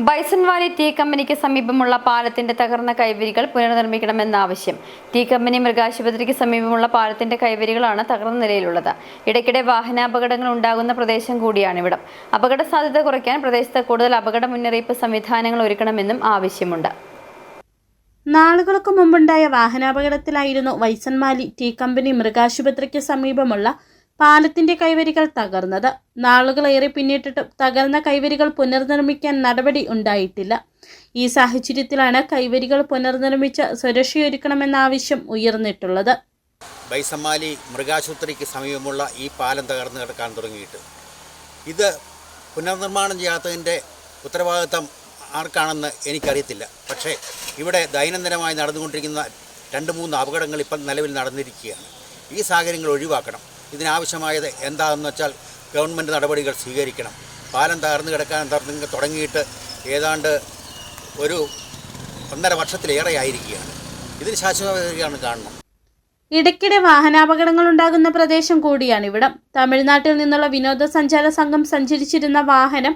Bison Valley tea കമ്പനിക്ക് സമീപമുള്ള പാലത്തിന്റെ തകർന്ന കൈവരികൾ പുനർനിർമ്മിക്കണമെന്ന ആവശ്യം. ടീ കമ്പനി മൃഗാശുപത്രിക്ക് സമീപമുള്ള പാലത്തിന്റെ കൈവരികളാണ് തകർന്ന നിലയിലുള്ളത്. ഇടയ്ക്കിടെ വാഹനാപകടങ്ങൾ ഉണ്ടാകുന്ന പ്രദേശം കൂടിയാണ് കൂടിയാണിവിടം അപകട സാധ്യത കുറയ്ക്കാൻ പ്രദേശത്ത് കൂടുതൽ അപകട മുന്നറിയിപ്പ് സംവിധാനങ്ങൾ ഒരുക്കണമെന്നും ആവശ്യമുണ്ട്. നാളുകൾക്ക് മുമ്പുണ്ടായ വാഹനാപകടത്തിലായിരുന്നു വൈസൺമാലി ടീ കമ്പനി മൃഗാശുപത്രിക്ക് സമീപമുള്ള പാലത്തിന്റെ കൈവരികൾ തകർന്നത്. നാളുകളേറെ പിന്നിട്ടിട്ടും തകർന്ന കൈവരികൾ പുനർനിർമ്മിക്കാൻ നടപടി ഉണ്ടായിട്ടില്ല. ഈ സാഹചര്യത്തിലാണ് കൈവരികൾ പുനർനിർമ്മിച്ച് സുരക്ഷയൊരുക്കണമെന്ന ആവശ്യം ഉയർന്നിട്ടുള്ളത്. ബൈസമ്മാലി മൃഗാശുപത്രിക്ക് സമീപമുള്ള ഈ പാലം തകർന്നു കിടക്കാൻ തുടങ്ങിയിട്ട്. ഇത് പുനർനിർമ്മാണം ചെയ്യാത്തതിന്റെ ഉത്തരവാദിത്തം ആർക്കാണെന്ന് എനിക്കറിയത്തില്ല. പക്ഷേ ഇവിടെ ദൈനംദിനമായി നടന്നുകൊണ്ടിരിക്കുന്ന രണ്ട് മൂന്ന് അപകടങ്ങൾ ഇപ്പം നിലവിൽ നടന്നിരിക്കുകയാണ്. ഈ സാഹചര്യങ്ങൾ ഒഴിവാക്കണം. ഇതിനാവശ്യമായത് എന്താണെന്ന് വെച്ചാൽ ഗവൺമെന്റ് നടപടികൾ സ്വീകരിക്കണം. പാലം തകർന്നു കിടക്കാൻ തകർന്ന് തുടങ്ങിയിട്ട് ഏതാണ്ട് ഒരു ഒന്നര വർഷത്തിലേറെ ആയിരിക്കുകയാണ് ഇതിന് ശാശ്വതമാണ് കാണണം. ഇടയ്ക്കിടെ വാഹനാപകടങ്ങൾ ഉണ്ടാകുന്ന പ്രദേശം കൂടിയാണ് ഇവിടം. തമിഴ്നാട്ടിൽ നിന്നുള്ള വിനോദസഞ്ചാര സംഘം സഞ്ചരിച്ചിരുന്ന വാഹനം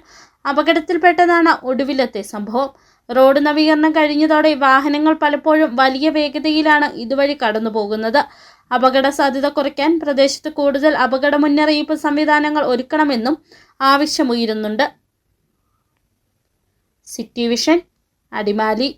അപകടത്തിൽപ്പെട്ടതാണ് ഒടുവിലത്തെ സംഭവം. റോഡ് നവീകരണം കഴിഞ്ഞതോടെ വാഹനങ്ങൾ പലപ്പോഴും വലിയ വേഗതയിലാണ് ഇതുവഴി കടന്നു പോകുന്നത് അപകട സാധ്യത കുറയ്ക്കാൻ പ്രദേശത്ത് കൂടുതൽ അപകട മുന്നറിയിപ്പ് സംവിധാനങ്ങൾ ഒരുക്കണമെന്നും ആവശ്യമുയരുന്നുണ്ട്. City vision Adimali.